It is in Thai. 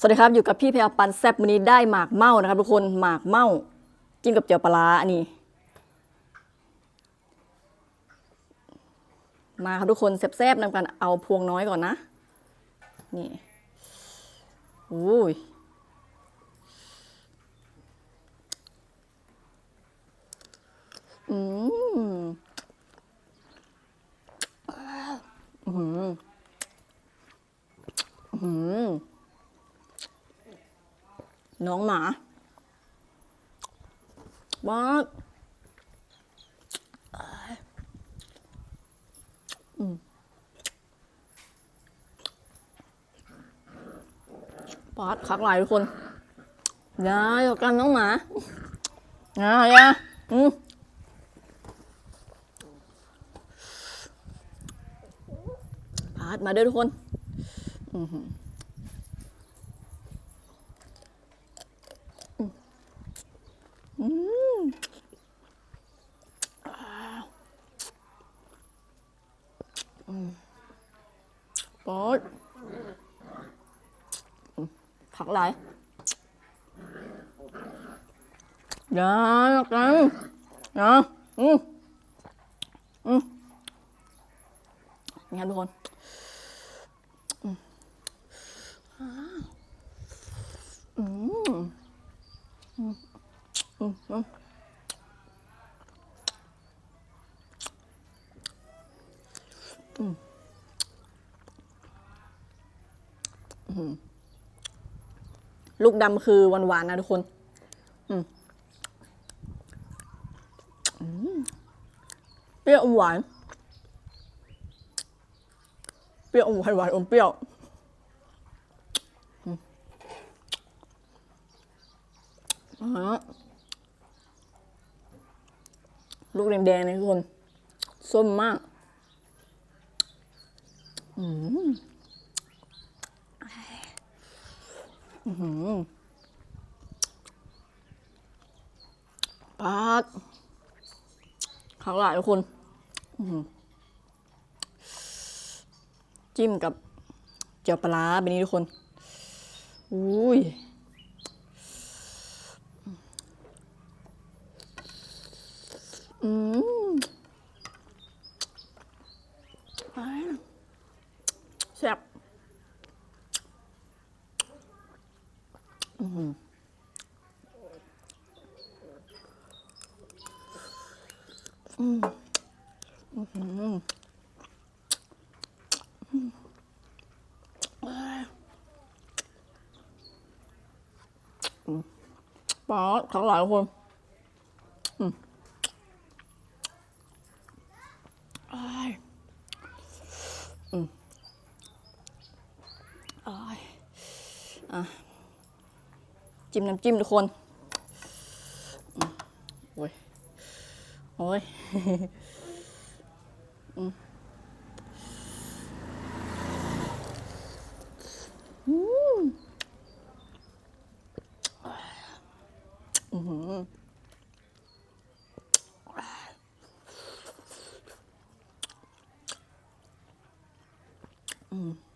สวัสดีครับอยู่กับพี่แพรปันแซบวันนี้ได้หมากเม่านะครับ ทุกคนหมากเม่าจิ้มกับเจียวปลาร้าอันนี้ มาครับทุกคนแซบๆนำกันเอาพวงน้อยก่อนนะ นี่อุ้ยอืมอืมอืม น้องหมาบ้าดอืมปาดคักหลายทุกคนยาอยู่กันน้องหมาย่าย่าอืมปาดมาเด้อทุกคน อือหือ ปอดผักหลายอย่ากันอย่าอืมอืมนี่ครับทุกคนอืมอืมอืมอืมอืม ลูกดำคือหวานๆนะทุกคน อืมเปรี้ยวอมหวาน เปรี้ยวอมหวานหวานอมเปรี้ยวลูกแดงๆนี่ทุกคน ส้มมาก อืม ปาดข้างหลายทุกคนจิ้มกับเจียวปลาร้าแบบนี้ทุกคน อุ้ยอืมอ้ายแซ่บ ปาดข้างหลายทุกค จิ้มน้ำจิ้มทุกคนโอ้ยโอ้ยอืมอืมอืม